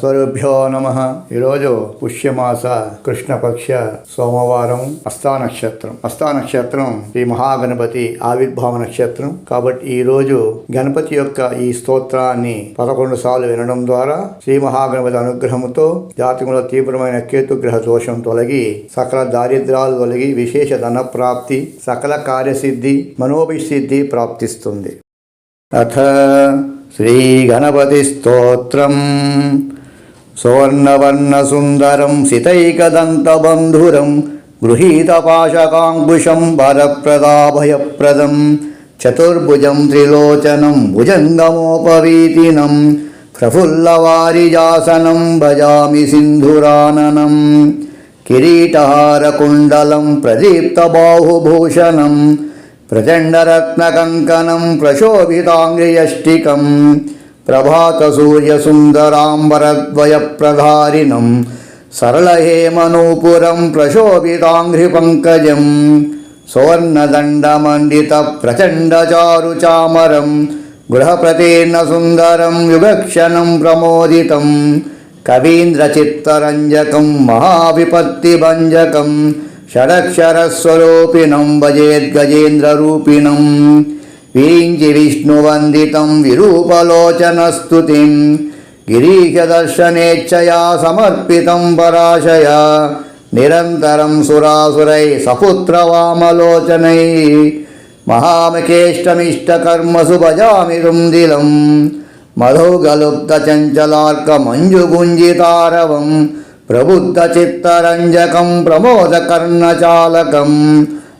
బ్రహ్మస్వరూభ్యో నమ. ఈరోజు పుష్యమాస కృష్ణపక్ష సోమవారం హస్తా నక్షత్రం. హస్తా నక్షత్రం శ్రీ మహాగణపతి ఆవిర్భావ నక్షత్రం. కాబట్టి ఈ రోజు గణపతి యొక్క ఈ స్తోత్రాన్ని పదకొండు సార్లు వినడం ద్వారా శ్రీ మహాగణపతి అనుగ్రహంతో జాతకంలో తీవ్రమైన కేతుగ్రహ దోషం తొలగి సకల దారిద్రాలు తొలగి విశేష ధన ప్రాప్తి సకల కార్యసిద్ధి మనోభిసిద్ధి ప్రాప్తిస్తుంది. అథ శ్రీగణపతిస్తోత్రం సువర్ణవర్ణసుందరం సితైకదంతబంధురం గృహీతపాశకాంకుశం వరప్రదాభయప్రదం చతుర్భుజం త్రిలోచనం భుజంగమోపవీతినం ప్రఫుల్లవారిజాసనం భజామి సింధురాననం కిరీటహారకుండలం ప్రదీప్తబాహుభూషణం ప్రచండరత్నకంకణం ప్రశోభితాంగ్రియష్టికం प्रभातसूर्यसुन्दराम्बरद्वयप्रधारिणं सरलहेमनूपुरं प्रशोभिताङ्घ्रिपङ्कजं सुवर्णदण्डमण्डितप्रचण्डचारुचामरं गृहप्रतीर्णसुन्दरं युगक्षणं प्रमोदितं कवीन्द्रचित्तरञ्जकं महाविपत्तिभञ्जकं षडक्षरस्वरूपिणं भजेद्गजेन्द्ररूपिणम् వీంచి విష్ణువందితం విరూపలోచనస్తుతిం గిరీశదర్శనేచ్ఛయా సమర్పితం పరాశయ నిరంతరం సురాసురై సపుత్రవామలోచనై మహామకేష్టమిష్టకర్మసు భజామి రుందిలం మధుగలుప్తచంచలార్కమంజుగుంజితారవం ప్రబుద్ధచిత్తరంజకం ప్రమోదకర్ణచాలకం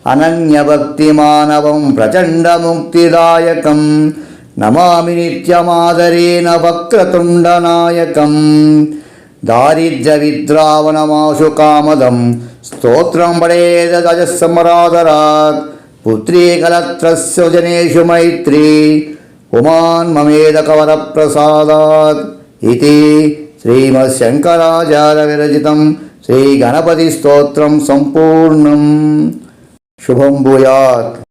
అనన్యభక్తిమానవం ప్రచండముక్తిదాయకం నమామి నిత్యమాదరేణ వక్రతుండనాయకం దారిద్ర్యవిద్రావణమాశు కామదం స్తోత్రం పడేదజస్సమరాదరాత్ పుత్రీకలత్రస్య జనేషు మైత్రీ ఉమాన్ మమేదకవరప్రసాదాత్ ఇది శ్రీమశంకరాచార్య విరచితం శ్రీగణపతి స్తోత్రం సంపూర్ణం శుభం భూయాత్